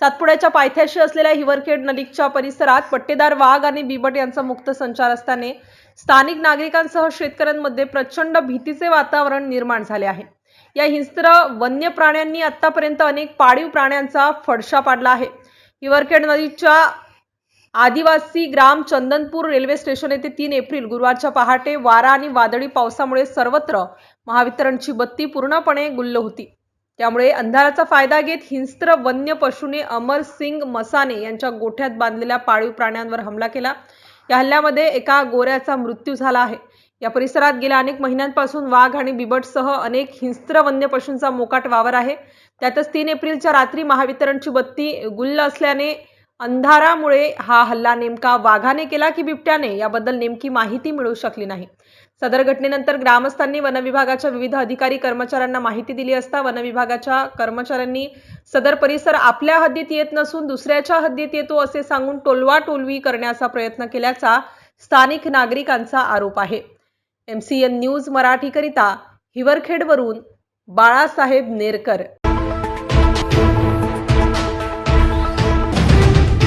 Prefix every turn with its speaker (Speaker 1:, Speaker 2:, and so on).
Speaker 1: सातपुड्याच्या पायथ्याशी असलेल्या हिवरखेड नदीच्या परिसरात पट्टेदार वाघ आणि बिबट यांचा मुक्त संचार असल्याने स्थानिक नागरिकांसह शेतकऱ्यांमध्ये प्रचंड भीतीचे वातावरण निर्माण झाले आहे. या हिंस्त्र वन्य प्राण्यांनी आतापर्यंत अनेक पाळीव प्राण्यांचा फडशा पाडला आहे. हिवरखेड नदीच्या आदिवासी ग्राम चंदनपूर रेल्वे स्टेशन येथे तीन एप्रिल गुरुवारच्या पहाटे वारा आणि वादळी पावसामुळे सर्वत्र महावितरणची बत्ती पूर्णपणे गुल्ल होती. त्यामुळे अंधाराचा फायदा घेत हिंस्त्र वन्य पशूने अमर सिंग मसाने यांच्या गोठ्यात बांधलेल्या पाळीव प्राण्यांवर हमला केला. या हल्ल्यामध्ये एका गोऱ्याचा मृत्यू झाला आहे. या परिसरात गेल्या अनेक महिन्यांपासून वाघ आणि बिबटसह अनेक हिंस्त्र वन्य पशूंचा मोकाट वावर आहे. त्यातच तीन एप्रिलच्या रात्री महावितरणची बत्ती गुल्ल असल्याने अंधारामुळे हा हल्ला नेमका वाघाने केला की बिबट्याने याबद्दल नेमकी माहिती मिळू शकली नाही. सदर घटनेनंतर ग्रामस्थांनी वनविभागाच्या विविध अधिकारी कर्मचाऱ्यांना माहिती दिली असता वनविभागाच्या कर्मचाऱ्यांनी सदर परिसर आपल्या हद्दीत येत नसून दुसऱ्याच्या हद्दीत येतो असे सांगून टोलवा टोलवी करण्याचा प्रयत्न केल्याचा स्थानिक नागरिकांचा आरोप आहे. एम सी एन न्यूज मराठीकरिता हिवरखेडवरून बाळासाहेब नेरकर